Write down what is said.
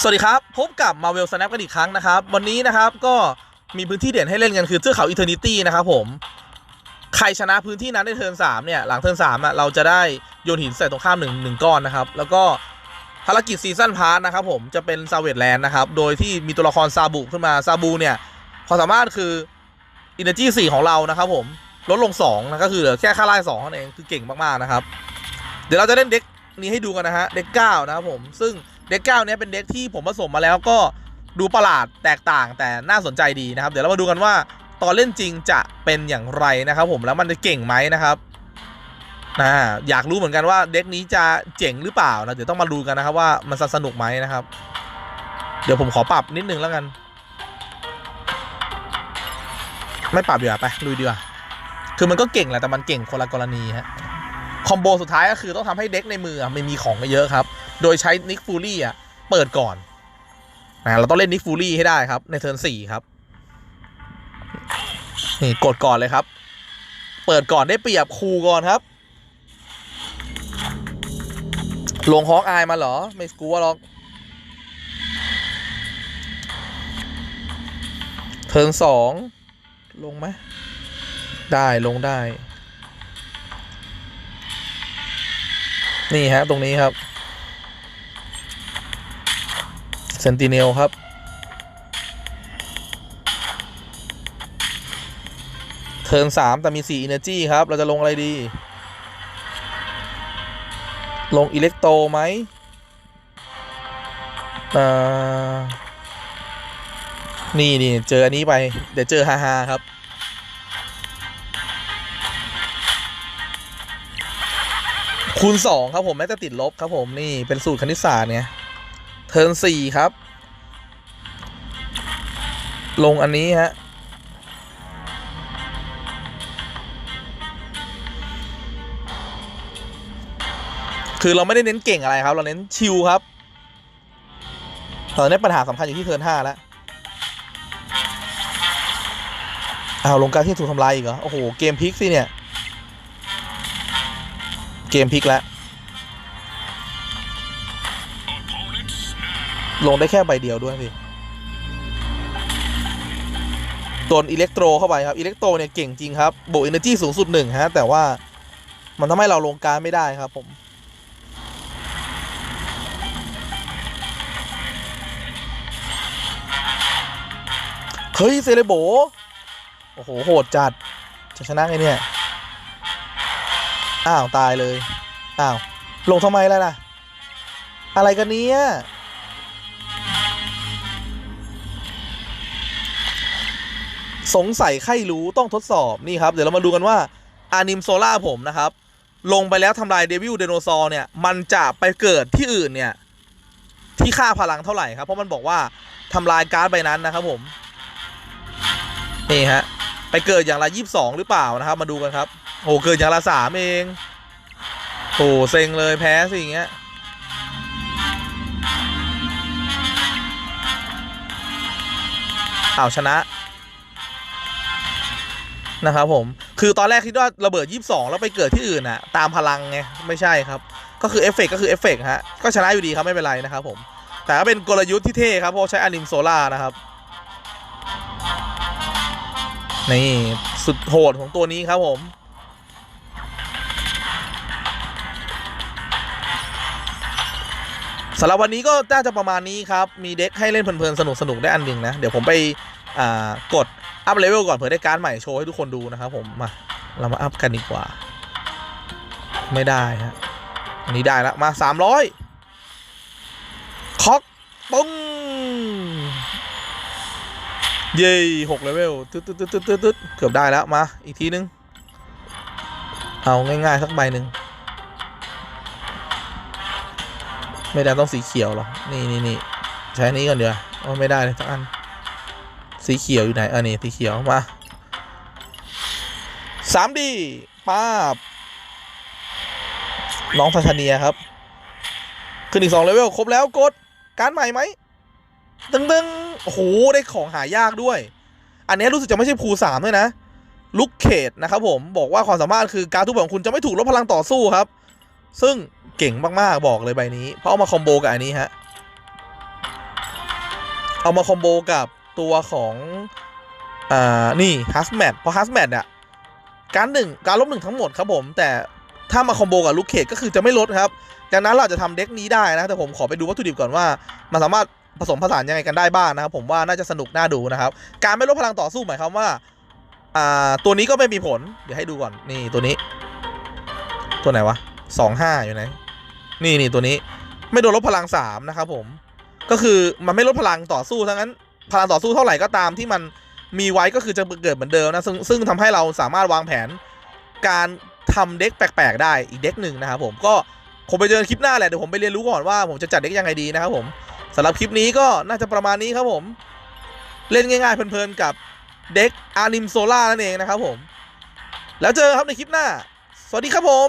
สวัสดีครับ พบกับ Marvel Snap กันอีกครั้งนะครับ วันนี้นะครับก็มีพื้นที่เด่นให้เล่นกันคือเทือกเขา Eternity นะครับผม ใครชนะพื้นที่นั้นในเทิร์น3เนี่ย หลังเทิร์น3อะเราจะได้โยนหินใส่ตรงข้ามหนึ่งหนึ่งก้อนนะครับ แล้วก็ภารกิจซีซั่นพาร์ทนะครับผมจะเป็นซาเวตแลนด์นะครับ โดยที่มีตัวละครซาบุขึ้นมาซาบูเนี่ยความสามารถคือ Energy 4ของเรานะครับผมลดลง2นะก็คือเหลือแค่ค่าไล่2เท่านั้นเองคือเก่งมากๆนะครับ เดี๋ยวเราจะเล่นเด็กนี้ให้ดูกันนะฮะเด็ก9นะครับผมซึ่ง เด็กเก้าเนี้ยเป็นเด็กที่ผมผสมมาแล้วก็ดูประหลาดแตกต่างแต่น่าสนใจดีนะครับ เดี๋ยวเรามาดูกันว่าตอนเล่นจริงจะเป็นอย่างไรนะครับผมแล้วมันจะเก่งไหมนะครับนะอยากรู้เหมือนกันว่าเด็กนี้จะเจ๋งหรือเปล่านะเดี๋ยวต้องมาดูกันนะครับว่ามันสนุกไหมนะครับ เดี๋ยวผมขอปรับนิดนึงแล้วกัน ไม่ปรับดีกว่าไปลุยดีกว่าคือมันก็เก่งแหละแต่มันเก่งคนละกรณีฮะ คอมโบสุดท้ายก็คือต้องทำให้เด็กในมือมันมีของเยอะครับ โดยใช้นิกฟูลี่อะเปิดก่อนนะเราต้องเล่นนิกฟูลี่ให้ได้ครับ ในเทิร์นสี่ครับนี่กดก่อนเลยครับ เปิดก่อนได้เปรียบครูก่อนครับ ลงฮอกอายมาเหรอ ไม่กลัวหรอกเทิร์นสองลงไหมได้ลงได้ นี่ฮะ ตรงนี้ครับเซนติเนลครับ เทิร์นสามแต่มีสี่ Energy ครับ เราจะลงอะไรดี ลงอิเล็กโตไหมอ่านี่นี่เจออันนี้ไป เดี๋ยวเจอฮาฮาครับ คูณสองครับผมแม้จะติดลบครับผมนี่เป็นสูตรคณิตศาสตร์เนี่ยเทิร์นสี่ครับ ลงอันนี้ฮะคือเราไม่ได้เน้นเก่งอะไรครับ เราเน้นชิลครับตอนนี้ปัญหาสำคัญอยู่ที่เทิร์นห้าแล้วอ้าวลงการที่ถูกทำลายอีกเหรอโอ้โหเกมพลิกสิเนี่ย เกมพลิกแล้ว ลงได้แค่ใบเดียวด้วยสิโดนอิเล็กโตรเข้าไปครับอิเล็กโตรเนี่ยเก่งจริงครับโบวกเอเนจีสูงสุดหนึ่งฮะ แต่ว่ามันทำให้เราลงการไม่ได้ครับผมเฮ้ยเซเลโบ โอ้โห โหดจัด จะชนะไงเนี่ย อ้าว ตายเลย อ้าว ลงทำไมล่ะล่ะ อะไรกันเนี้ยสงสัยใครรู้ต้องทดสอบนี่ครับ เดี๋ยวเรามาดูกันว่าอานิมโซล่าผมนะครับ ลงไปแล้วทำลายเดวิลเดโนซอร์เนี่ย มันจะไปเกิดที่อื่นเนี่ย ที่ค่าพลังเท่าไหร่ครับ เพราะมันบอกว่าทำลายการ์ดใบนั้นนะครับผม นี่ฮะ ไปเกิดอย่างละยี่สิบสองหรือเปล่านะครับ มาดูกันครับ โอ้เกิดอย่างละสามเองโอ้เซ็งเลยแพ้สิอย่างเงี้ยเอาชนะนะครับผมคือตอนแรกคิดว่าระเบิด 22 แล้วไปเกิดที่อื่นอะตามพลังไงไม่ใช่ครับ ก็คือเอฟเฟกก็คือเอฟเฟกฮะก็ชนะอยู่ดีครับไม่เป็นไรนะครับผมแต่ก็เป็นกลยุทธ์ที่เท่ครับเพราะใช้อนิมโซล่านะครับนี่สุดโหดของตัวนี้ครับผม สำหรับวันนี้ก็น่าจะประมาณนี้ครับ มีเด็กให้เล่นเพลินๆ สนุกๆ ได้อันหนึ่งนะ เดี๋ยวผมไปกดอัพเลเวลก่อนเผื่อได้การ์ดใหม่โชว์ให้ทุกคนดูนะครับผม มา เรามาอัพกันดีกว่า ไม่ได้ฮะอันนี้ได้แล้วมาสามร้อยคอกปุ้งเย้หกเลเวลตึ๊ดตึ๊ดตึ๊ดตึ๊ดตึ๊ดตึ๊ดเกือบได้แล้วมา อีกทีนึง เอาง่ายๆ สักใบหนึ่ง ไม่ได้ต้องสีเขียวหรอนี่นี่นี่ใช้นี้ก่อนเดี๋ยวโอ้ไม่ได้เลยสักอัน สีเขียวอยู่ไหนเออนี่สีเขียวมาสามดีป้าบน้องทาชเนียครับ ขึ้นอีกสองเลเวลครบแล้วกดการใหม่ไหมตึงตึงโอ้โหได้ของหายากด้วย อันนี้รู้สึกจะไม่ใช่ภูสามด้วยนะ ลุกเขตนะครับผมบอกว่าความสามารถคือการทุบบของคุณจะไม่ถูกลดพลังต่อสู้ครับ ซึ่งเก่งมากๆบอกเลยใบนี้ เพราะเอามาคอมโบกับอันนี้ฮะ เอามาคอมโบกับตัวของ อ่า นี่ฮัสแมทเพราะฮัสแมทอะการหนึ่งการลบหนึ่งทั้งหมดครับผม แต่ถ้ามาคอมโบกับลูกเขตก็คือจะไม่ลดครับดังนั้นเราจจะทำเด็กนี้ได้นะ แต่ผมขอไปดูวัตถุดิบก่อนว่า มันสามารถผสมผสานยังไงกันได้บ้างนะครับผมว่าน่าจะสนุกน่าดูนะครับ การไม่ลดพลังต่อสู้หมายความว่าอ่าตัวนี้ก็ไม่มีผล เดี๋ยวให้ดูก่อน นี่ตัวนี้ ตัวไหนวะ สองห้าอยู่ไหนนี่นี่ตัวนี้ ไม่โดนลดพลังสามนะครับผมก็คือมันไม่ลดพลังต่อสู้ทั้งนั้น พลังต่อสู้เท่าไหร่ก็ตามที่มันมีไว้ก็คือจะเกิดเหมือนเดิมนะซึ่งซึ่งทำให้เราสามารถวางแผน การทำเด็กแปลกๆได้อีกเด็กหนึ่งนะครับผมก็ผมไปเจอคลิปหน้าแหละเดี๋ยวผมไปเรียนรู้ก่อนว่าผมจะจัดเด็กยังไงดีนะครับผมสำหรับคลิปนี้ก็น่าจะประมาณนี้ครับผม เล่นง่ายๆเพลินๆกับเด็กอานิมโซล่านั่นเองนะครับผม แล้วเจอกันครับในคลิปหน้า สวัสดีครับผม